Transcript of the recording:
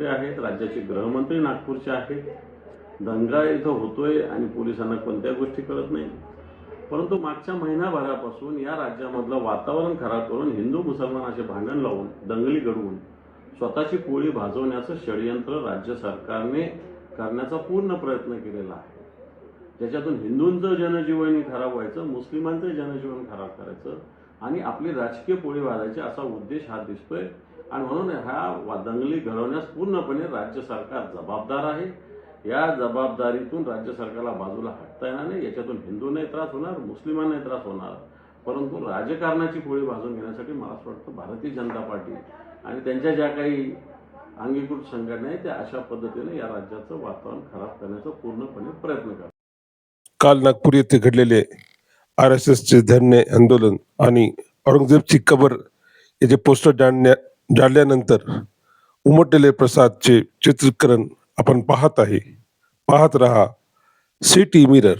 मुख्यमंत्री आहेत राज्याचे गृहमंत्री नागपूरचे आहेत. दंगा इथं होतोय आणि पोलिसांना कोणत्या गोष्टी कळत नाही. परंतु मागच्या महिनाभरापासून या राज्यामधलं वातावरण खराब करून हिंदू मुसलमान असे भांडण लावून दंगली घडवून स्वतःची पोळी भाजवण्याचं षडयंत्र राज्य सरकारने करण्याचा पूर्ण प्रयत्न केलेला आहे. ज्याच्यातून हिंदूंचं जनजीवन खराब व्हायचं मुस्लिमांचं जनजीवन खराब करायचं आणि आपली राजकीय पोळी वाजायची असा उद्देश हा दिसतोय. आणि म्हणून ह्या वा- दंगली घडवण्यास पूर्णपणे राज्य सरकार जबाबदार आहे. या जबाबदारीतून राज्य सरकारला बाजूला हटता येणार नाही. याच्यातून हिंदूंनाही त्रास होणार मुस्लिमांनाही त्रास होणार. परंतु राजकारणाची पोळी भाजून घेण्यासाठी मला असं वाटतं भारतीय जनता पार्टी आणि त्यांच्या ज्या काही अंगीकृत संघटना आहेत त्या अशा पद्धतीने या राज्याचं वातावरण खराब करण्याचा पूर्णपणे प्रयत्न करतात. काल नागपूर येथे घडलेले आर एस एसचे धरणे आंदोलन आणि औरंगजेबची कबर याचे पोस्टर जाणण्या जाळल्यानंतर उमटलेले प्रसादचे चित्रीकरण आपण पाहत आहे. पाहत रहा सिटी मिरर.